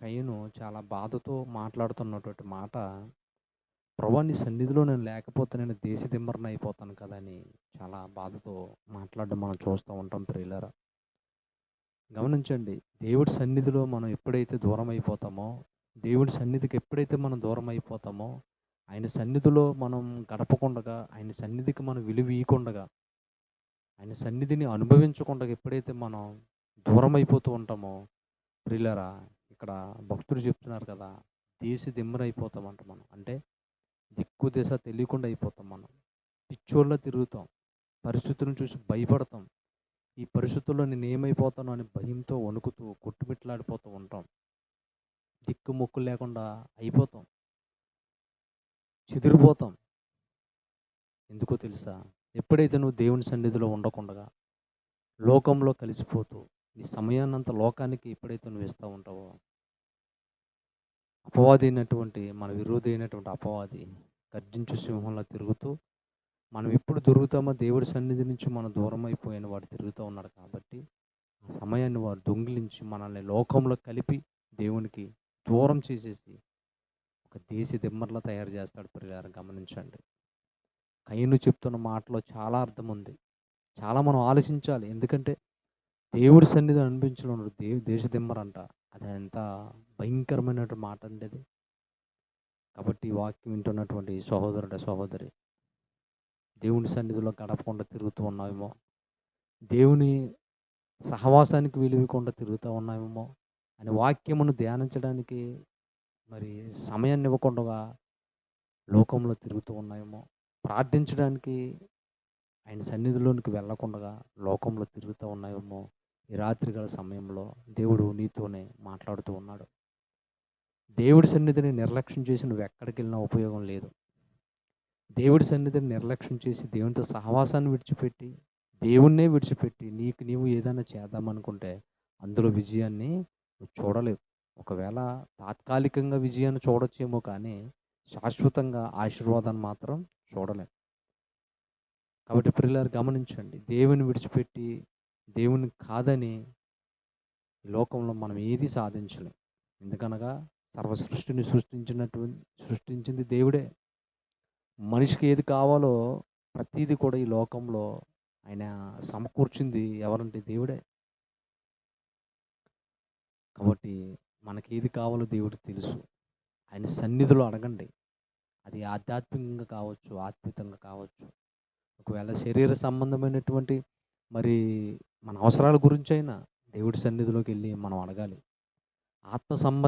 కయ్యను చాలా బాధతో మాట్లాడుతున్నటువంటి మాట, "ప్రభా! నీ సన్నిధిలో నేను లేకపోతే నేను దేశదిమ్మరిని అయిపోతాను కదా!" అని చాలా బాధతో మాట్లాడడం మనం చూస్తూ ఉంటాం ప్రియులారా. గమనించండి. దేవుడి సన్నిధిలో మనం ఎప్పుడైతే దూరం అయిపోతామో, దేవుడి సన్నిధికి ఎప్పుడైతే మనం దూరం అయిపోతామో, ఆయన సన్నిధిలో మనం గడపకుండగా, ఆయన సన్నిధికి మనం విలువీయకుండగా ఆయన సన్నిధిని అనుభవించకుండా ఎప్పుడైతే మనం దూరం అయిపోతూ ఉంటామో, ప్రిల్లరా ఇక్కడ భక్తుడు చెప్తున్నారు కదా! దేశ దిమ్మరైపోతామంట మనం. అంటే దిక్కు దిశ తెలియకుండా అయిపోతాం మనం. పిచ్చోళ్ళ తిరుగుతాం. పరిస్థితులను చూసి భయపడతాం. ఈ పరిస్థితుల్లో నేను ఏమైపోతాను అని భయంతో వణుకుతూ కొట్టుమిట్లాడిపోతూ ఉంటాం. దిక్కు మొక్కు లేకుండా అయిపోతాం. చెదిరిపోతాం. ఎందుకో తెలుసా? ఎప్పుడైతే నువ్వు దేవుని సన్నిధిలో ఉండకుండా లోకంలో కలిసిపోతూ, నీ సమయాన్నంత లోకానికి ఎప్పుడైతే నువ్వు ఇస్తూ ఉంటావో అపవాది అయినటువంటి మన విరోధి అయినటువంటి అపవాది గర్జించు సింహంలా తిరుగుతూ, మనం ఎప్పుడు దొరుకుతామో దేవుడి సన్నిధి నుంచి మనం దూరం అయిపోయిన వాడు తిరుగుతూ ఉన్నాడు కాబట్టి, ఆ సమయాన్ని వాడు దొంగిలించి మనల్ని లోకంలో కలిపి దేవునికి దూరం చేసేసి, ఒక దేశ దిమ్మర్లా తయారు చేస్తాడు పరిగారం గమనించండి. కయ్యను చెప్తున్న మాటలో చాలా అర్థం ఉంది. చాలా మనం ఆలోచించాలి. ఎందుకంటే దేవుడి సన్నిధి అనిపించడం దే దేశ దిమ్మరంట. అది భయంకరమైన భయంకరమైనటువంటి మాట అండి అది. కాబట్టి వాక్యం వింటున్నటువంటి సహోదరుడు, సహోదరి దేవుని సన్నిధిలో గడపకుండా తిరుగుతూ ఉన్నావేమో, దేవుని సహవాసానికి విలువకుండా తిరుగుతూ ఉన్నావేమో అని వాక్యమును ధ్యానించడానికి మరి సమయాన్ని ఇవ్వకుండా లోకంలో తిరుగుతూ ఉన్నాయేమో, ప్రార్థించడానికి ఆయన సన్నిధిలోనికి వెళ్ళకుండా లోకంలో తిరుగుతూ ఉన్నాయేమో, ఈ గల సమయంలో దేవుడు నీతోనే మాట్లాడుతూ ఉన్నాడు. దేవుడి సన్నిధిని నిర్లక్ష్యం చేసి నువ్వు ఎక్కడికెళ్ళినా ఉపయోగం లేదు. దేవుడి సన్నిధిని నిర్లక్ష్యం చేసి దేవునితో సహవాసాన్ని విడిచిపెట్టి, దేవుణ్ణే విడిచిపెట్టి నీకు నీవు ఏదైనా చేద్దామనుకుంటే అందులో విజయాన్ని నువ్వు చూడలేవు. ఒకవేళ తాత్కాలికంగా విజయాన్ని చూడొచ్చేమో కానీ, శాశ్వతంగా ఆశీర్వాదాన్ని మాత్రం చూడలేం. కాబట్టి పిల్లలు గమనించండి. దేవుని విడిచిపెట్టి, దేవుని కాదని లోకంలో మనం ఏది సాధించలేం. ఎందుకనగా సర్వ సృష్టిని సృష్టించినటువంటి సృష్టించింది దేవుడే. మనిషికి ఏది కావాలో ప్రతీది కూడా ఈ లోకంలో ఆయన సమకూర్చింది ఎవరంటే దేవుడే. కాబట్టి మనకి ఏది కావాలో దేవుడికి తెలుసు. ఆయన సన్నిధిలో అడగండి. అది ఆధ్యాత్మికంగా కావచ్చు, ఆత్మికంగా కావచ్చు. ఒకవేళ శరీర సంబంధమైనటువంటి మరి మన అవసరాల గురించి అయినా దేవుడి సన్నిధిలోకెళ్ళి మనం అడగాలి. ఆత్మ సంబంధ